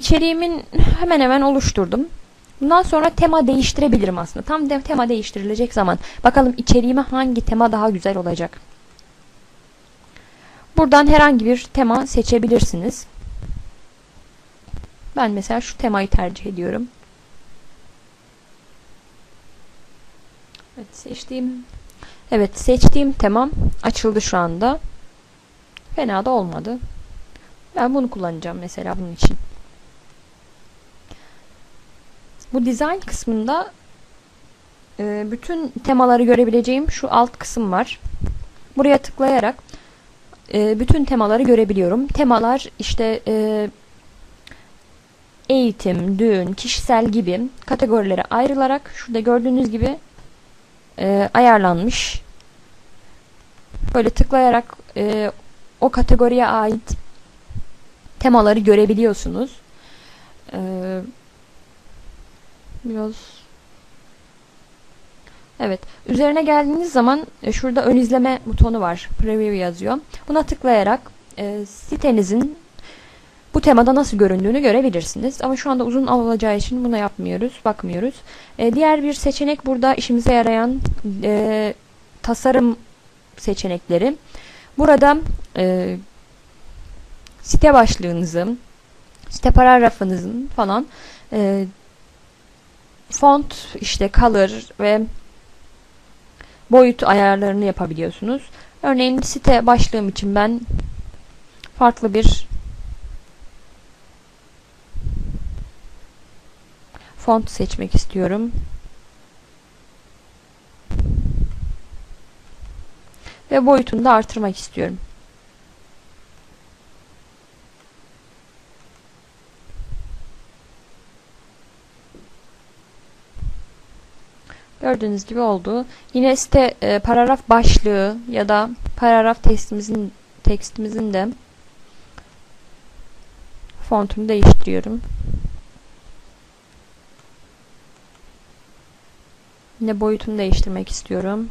İçeriğimin hemen hemen oluşturdum. Bundan sonra tema değiştirebilirim aslında. Tam de tema değiştirilecek zaman. Bakalım içeriğime hangi tema daha güzel olacak. Buradan herhangi bir tema seçebilirsiniz. Ben mesela şu temayı tercih ediyorum. Evet seçtiğim Evet seçtiğim temam açıldı şu anda. Fena da olmadı. Ben bunu kullanacağım mesela bunun için. Bu design kısmında e, bütün temaları görebileceğim şu alt kısım var. Buraya tıklayarak e, bütün temaları görebiliyorum. Temalar işte e, eğitim, düğün, kişisel gibi kategorilere ayrılarak şurada gördüğünüz gibi e, ayarlanmış. Böyle tıklayarak e, o kategoriye ait temaları görebiliyorsunuz. Ee, biraz Evet. Üzerine geldiğiniz zaman e, şurada ön izleme butonu var. Preview yazıyor. Buna tıklayarak e, sitenizin bu temada nasıl göründüğünü görebilirsiniz. Ama şu anda uzun alacağı için buna yapmıyoruz, bakmıyoruz. E, diğer bir seçenek burada işimize yarayan e, tasarım seçenekleri. Burada e, site başlığınızı, site paragrafınızın falan e, font, işte color ve boyut ayarlarını yapabiliyorsunuz. Örneğin site başlığım için ben farklı bir font seçmek istiyorum. Ve boyutunu da artırmak istiyorum. Gördüğünüz gibi oldu. Yine site e, paragraf başlığı ya da paragraf tekstimizin tekstimizin de fontunu değiştiriyorum. Yine boyutunu değiştirmek istiyorum.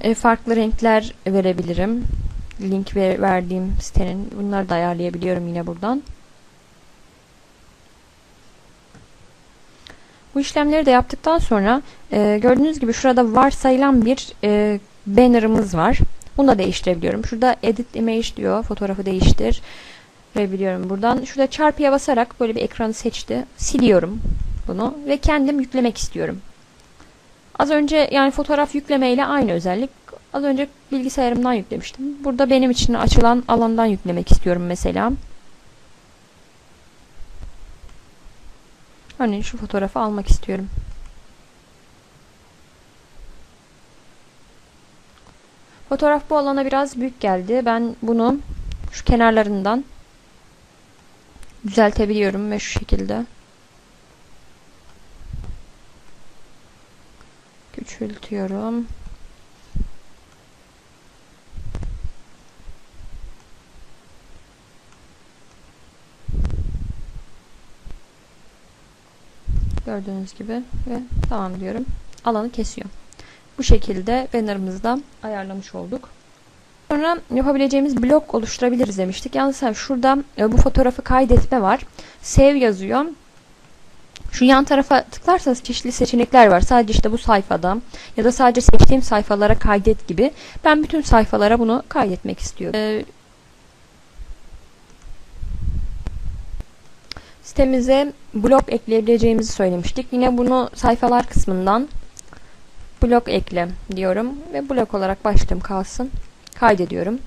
E, farklı renkler verebilirim. Link ver, verdiğim sitenin. Bunları da ayarlayabiliyorum yine buradan. Bu işlemleri de yaptıktan sonra e, gördüğünüz gibi şurada varsayılan bir e, banner'ımız var. Bunu da değiştirebiliyorum. Şurada edit image diyor. Fotoğrafı değiştir. Verebiliyorum buradan. Şurada çarpıya basarak böyle bir ekranı seçti. Siliyorum bunu ve kendim yüklemek istiyorum. Az önce yani fotoğraf yükleme ile aynı özellik. Az önce bilgisayarımdan yüklemiştim. Burada benim için açılan alandan yüklemek istiyorum mesela. Örneğin şu fotoğrafı almak istiyorum. Fotoğraf bu alana biraz büyük geldi. Ben bunu şu kenarlarından düzeltebiliyorum ve şu şekilde küçültüyorum. Gördüğünüz gibi ve tamam diyorum. Alanı kesiyor. Bu şekilde banner'ımızı ayarlamış olduk. Sonra yapabileceğimiz blok oluşturabiliriz demiştik. Yalnız şurada e, bu fotoğrafı kaydetme var. Save yazıyor. Şu yan tarafa tıklarsanız çeşitli seçenekler var. Sadece işte bu sayfada ya da sadece seçtiğim sayfalara kaydet gibi. Ben bütün sayfalara bunu kaydetmek istiyorum. Ee, sitemize blok ekleyebileceğimizi söylemiştik. Yine bunu sayfalar kısmından blok ekle diyorum ve blok olarak başlığım kalsın. Kaydediyorum.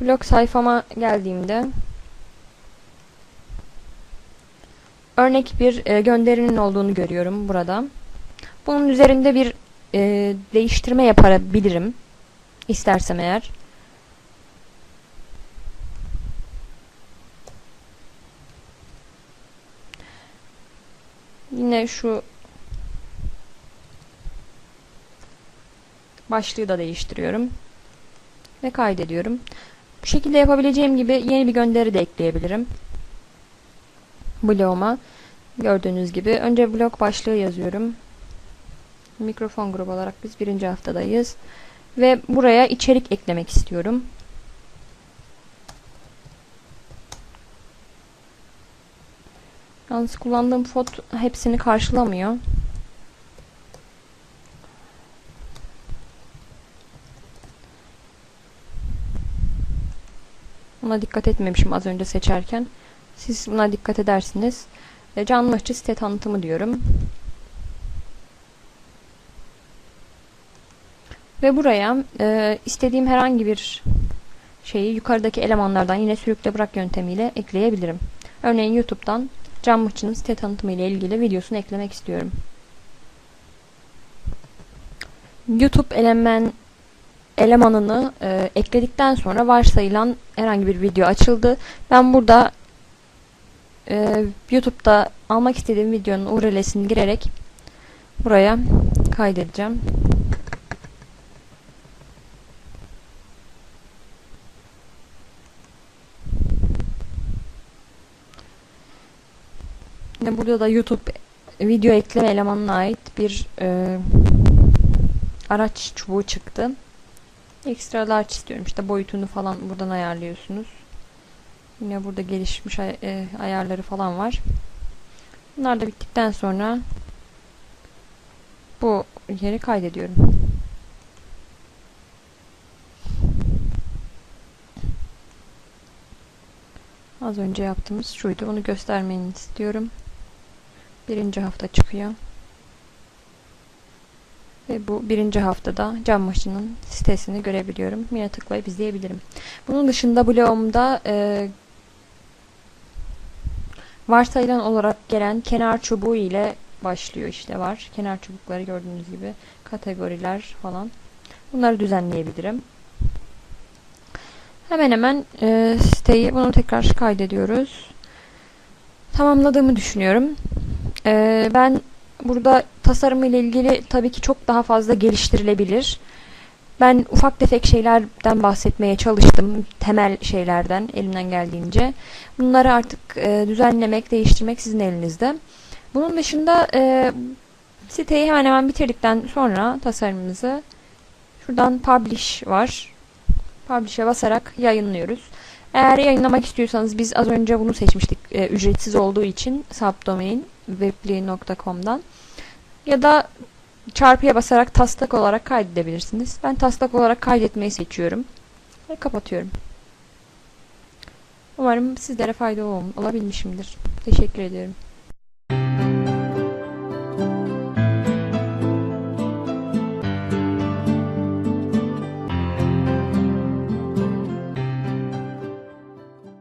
Blog sayfama geldiğimde örnek bir e, gönderinin olduğunu görüyorum burada. Bunun üzerinde bir e, değiştirme yapabilirim. İstersem eğer. Yine şu başlığı da değiştiriyorum. Ve kaydediyorum. Bu şekilde yapabileceğim gibi yeni bir gönderi de ekleyebilirim. Bloguma. Gördüğünüz gibi. Önce blog başlığı yazıyorum. Mikrofon grubu olarak biz birinci haftadayız. Ve buraya içerik eklemek istiyorum. Yalnız kullandığım font hepsini karşılamıyor. Buna dikkat etmemişim az önce seçerken. Siz buna dikkat edersiniz. E, Canlı açı site tanıtımı diyorum. Ve buraya e, istediğim herhangi bir şeyi yukarıdaki elemanlardan yine sürükle bırak yöntemiyle ekleyebilirim. Örneğin YouTube'dan Can Mıhçı'nın site tanıtımı ile ilgili videosunu eklemek istiyorum. YouTube eleman elemanını e, ekledikten sonra varsayılan herhangi bir video açıldı. Ben burada e, YouTube'da almak istediğim videonun URL'sini girerek buraya kaydedeceğim. Yine burada da YouTube video ekleme elemanına ait bir e, araç çubuğu çıktı. Ekstra large istiyorum. İşte boyutunu falan buradan ayarlıyorsunuz. Yine burada gelişmiş ay e, ayarları falan var. Bunlar da bittikten sonra bu yeri kaydediyorum. Az önce yaptığımız şuydu. Bunu göstermeni istiyorum. Birinci hafta çıkıyor. Ve bu birinci haftada cam maşının sitesini görebiliyorum. Yine tıklayıp izleyebilirim. Bunun dışında blogumda e, varsayılan olarak gelen kenar çubuğu ile başlıyor işte var. Kenar çubukları gördüğünüz gibi kategoriler falan. Bunları düzenleyebilirim. Hemen hemen e, siteyi bunu tekrar kaydediyoruz. Tamamladığımı düşünüyorum. E, ben burada tasarım ile ilgili tabii ki çok daha fazla geliştirilebilir. Ben ufak tefek şeylerden bahsetmeye çalıştım. Temel şeylerden elimden geldiğince. Bunları artık e, düzenlemek, değiştirmek sizin elinizde. Bunun dışında e, siteyi hemen hemen bitirdikten sonra tasarımımızı şuradan publish var. Publish'e basarak yayınlıyoruz. Eğer yayınlamak istiyorsanız biz az önce bunu seçmiştik. E, ücretsiz olduğu için subdomain webly.com'dan ya da çarpıya basarak taslak olarak kaydedebilirsiniz. Ben taslak olarak kaydetmeyi seçiyorum. Ve kapatıyorum. Umarım sizlere faydalı olabilmişimdir. Teşekkür ediyorum.